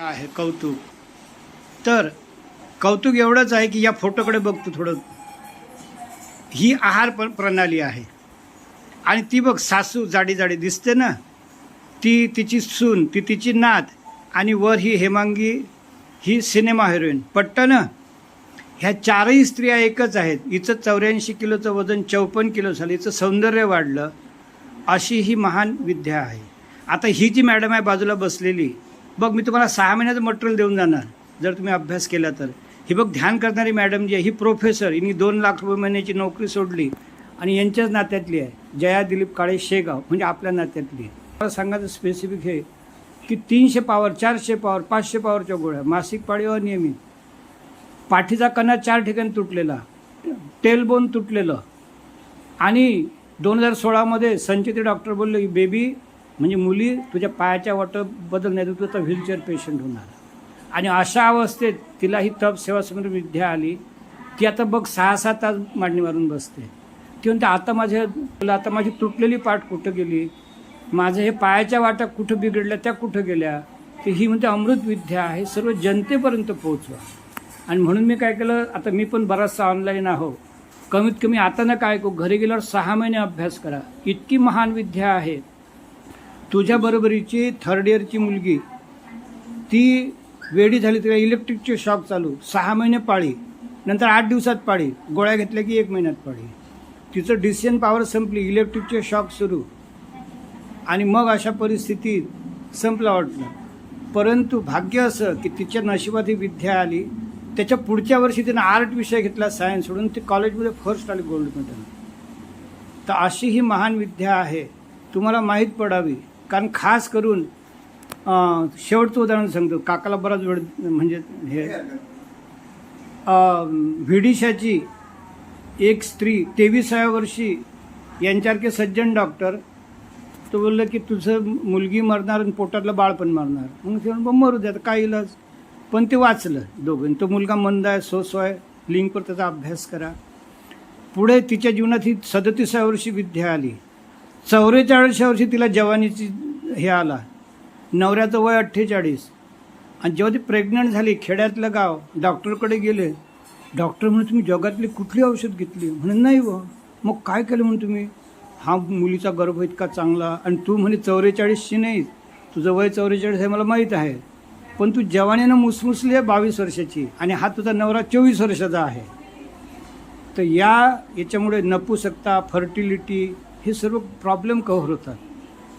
आहे कौतुक. तर कौतुक एवढंच आहे की या फोटोकडे बघतो थोडं. ही आहार पण प्रणाली आहे. आणि ती बघ सासू जाडी जाडी दिसते ना. ती तिची सून ती तिची नात आणि वर ही हेमांगी ही सिनेमा हिरोईन. पट्ट ना? ह्या चारही स्त्रिया एकच आहेत. हिचं चौऱ्याऐंशी किलोचं वजन चौपन्न किलो झालं. हिचं सौंदर्य वाढलं. अशी ही महान विद्या आहे. आता ही जी मॅडम आहे बाजूला बसलेली बघ मी तुम्हाला सहा महिन्याचं मटेरियल देऊन जाणार. जर तुम्ही अभ्यास केला तर. ही बघ ध्यान करणारी मॅडम जी आहे ही प्रोफेसर हिने दोन लाख रुपये महिन्याची नोकरी सोडली. आणि यांच्याच नात्यातली आहे जया दिलीप काळे शेगाव म्हणजे आपल्या नात्यातली आहे. मला सांगायचं स्पेसिफिक हे की तीनशे पावर चारशे पावर पाचशे पावरच्या गोळ्या मासिक पाळी अनियमित. पाठीचा कणा चार ठिकाणी तुटलेला. टेलबोन तुटलेलं. आणि दोन हजार सोळामध्ये संचिती डॉक्टर बोलले की बेबी म्हणजे मुली तुझ्या पायाच्या वाटं बदल नाही तर तू आता व्हीलचेअर पेशंट होणार. आणि अशा अवस्थेत तिला ही तप सेवा समोर विद्या आली ती आता बघ सहा सात तास मांडणी मारून बसते. ती म्हणते आता माझ्या तुला आता माझी तुटलेली पाठ कुठं गेली? माझं हे पायाच्या वाटा कुठं बिघडल्या त्या कुठं गेल्या? तर ही म्हणते अमृत विद्या आहे सर्व जनतेपर्यंत पोहोचवा. आणि म्हणून मी काय केलं आता मी पण बराचसा ऑनलाईन आहो. कमीत कमी आता ना काय करू घरी गेल्यावर सहा महिने अभ्यास करा. इतकी महान विद्या आहे. तुझ्या बरोबरीची थर्ड इयरची मुलगी ती वेडी झाली तिला इलेक्ट्रिकचे शॉक चालू सहा महिने पाळी नंतर आठ दिवसात पाळी गोळ्या घेतल्या की एक महिन्यात पाळी. तिचं डिसिजन पॉवर संपली इलेक्ट्रिकचे शॉक सुरू. आणि मग अशा परिस्थितीत संपलं वाटलं परंतु भाग्य असं की तिच्या नशिबात ही विद्या आली. त्याच्या पुढच्या वर्षी तिनं आर्ट विषय घेतला सायन्स सोडून ती कॉलेजमध्ये फर्स्ट आली गोल्ड मेडल तर अशी ही महान विद्या आहे. तुम्हाला माहीत पडावी कारण खास करून शेवटचं उदाहरण सांगतो. काकाला बराच वेळ म्हणजे हे व्हिडिशाची एक स्त्री तेविसाव्या वर्षी यांच्यासारखे सज्जन डॉक्टर तो बोललं की तुझं मुलगी मरणार आणि पोटातलं बाळ पण मरणार. मग ते म्हणून मरू द्या काय इलाज. पण ते वाचलं दोघं. तो मुलगा मंद आहे सोसो आहे. लिंकवर त्याचा अभ्यास करा. पुढे तिच्या जीवनात ही सदतीसाव्या वर्षी विद्या आली. चौवेचाळीसच्या वर्षी तिला जवानीची हे आला. नवऱ्याचं वय अठ्ठेचाळीस. आणि जेव्हा ती प्रेग्नंट झाली खेड्यातलं गाव डॉक्टरकडे गेले. डॉक्टर म्हणून तुम्ही जगातली कुठली औषध घेतली? म्हणून नाही व. मग काय केलं म्हणून तुम्ही? हा मुलीचा गर्भ इतका चांगला आणि तू म्हणे चौवेचाळीसशी नाही तुझं वय चौवेचाळीस हे मला माहीत आहे. पण तू जवानीनं मुसमुसली आहे बावीस वर्षाची आणि हा तुझा नवरा चोवीस वर्षाचा आहे. तर या याच्यामुळे नपुसकता फर्टिलिटी हे सर्व प्रॉब्लेम कव्हर होतात.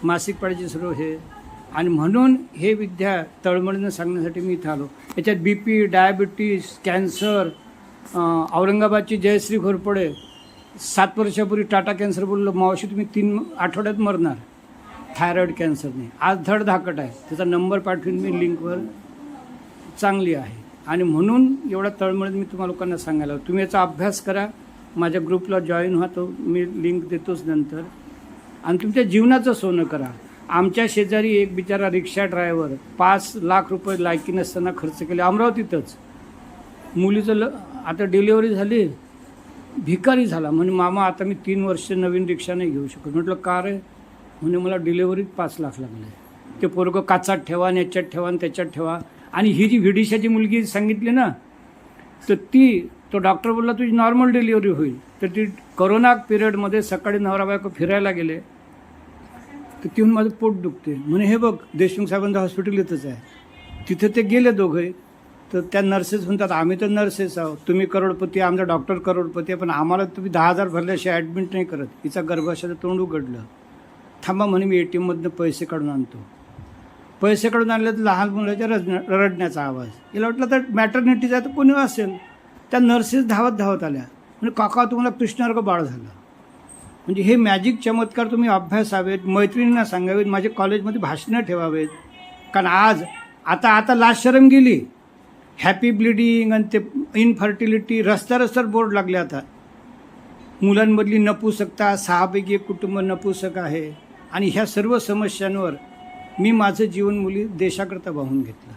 मासिक पाळीचे सर्व हे. आणि म्हणून हे विद्या तळमळीनं सांगण्यासाठी मी इथं आलो. याच्यात बी पी डायबिटीस कॅन्सर औरंगाबादची जयश्री घोरपडे सात वर्षापूर्वी टाटा कॅन्सर बोललो मावशी तुम्ही तीन आठवड्यात मरणार. थायरॉईड कॅन्सरने आज धड धाकट आहे. त्याचा नंबर पाठवून मी लिंकवर. चांगली आहे. आणि म्हणून एवढा तळमळीत मी तुम्हाला लोकांना सांगायला तुम्ही याचा अभ्यास करा. माझ्या ग्रुपला जॉईन व्हा. तो मी लिंक देतोच नंतर. आणि तुमच्या जीवनाचं सोनं करा. आमच्या शेजारी एक बिचारा रिक्षा ड्रायव्हर पाच लाख रुपये लायकी नसताना खर्च केले. अमरावतीतच. मुलीचं ल आता डिलिव्हरी झाली. भिकारी झाला. म्हणजे मामा आता मी तीन वर्ष नवीन रिक्षा नाही घेऊ शकत. म्हटलं का रे? म्हणजे मला डिलेवरीत पाच लाख लागले. ते पोरगं काचात ठेवा आणि याच्यात ठेवा आणि त्याच्यात ठेवा. आणि ही जी व्हिडिशाची मुलगी सांगितली ना तर ती तो डॉक्टर बोलला तुझी नॉर्मल डिलिव्हरी होईल. तर ती करोना पिरियडमध्ये सकाळी नवरा बायको फिरायला गेले. तर तिहून माझं पोट दुखते म्हणे हे बघ देशमुख साहेबांचं हॉस्पिटल इथंच आहे. तिथे ते गेले दोघे तर त्या नर्सेस म्हणतात आम्ही तर नर्सेस आहोत. तुम्ही करोडपती आमचा डॉक्टर करोडपती आहे पण आम्हाला तुम्ही दहा हजार भरल्याशिवाय ॲडमिट नाही करत. हिचा गर्भाशयाचं तोंड उघडलं. थांबा म्हणे मी ए टी एममधनं पैसे काढून आणतो. पैसे काढून आणले तर लहान मुलाच्या रज रडण्याचा आवाज. याला वाटलं तर मॅटर्निटीचा तर कोणी असेल? त्या नर्सेस धावत धावत आल्या. म्हणजे काका तुम्हाला कृष्णार्ग बाळ झालं. म्हणजे हे मॅजिक चमत्कार तुम्ही अभ्यासावेत मैत्रिणींना सांगावेत माझ्या कॉलेजमध्ये भाषणं ठेवावेत. कारण आज आता आता लास्ट शरम गेली. हॅपी ब्लिडिंग आणि ते इनफर्टिलिटी रस्त्या रस्त्यावर बोर्ड लागले आता. मुलांमधली नपुसकता सहापैकी एक कुटुंब नपुसक आहे. आणि ह्या सर्व समस्यांवर मी माझं जीवन मुली देशाकरता वाहून घेतलं.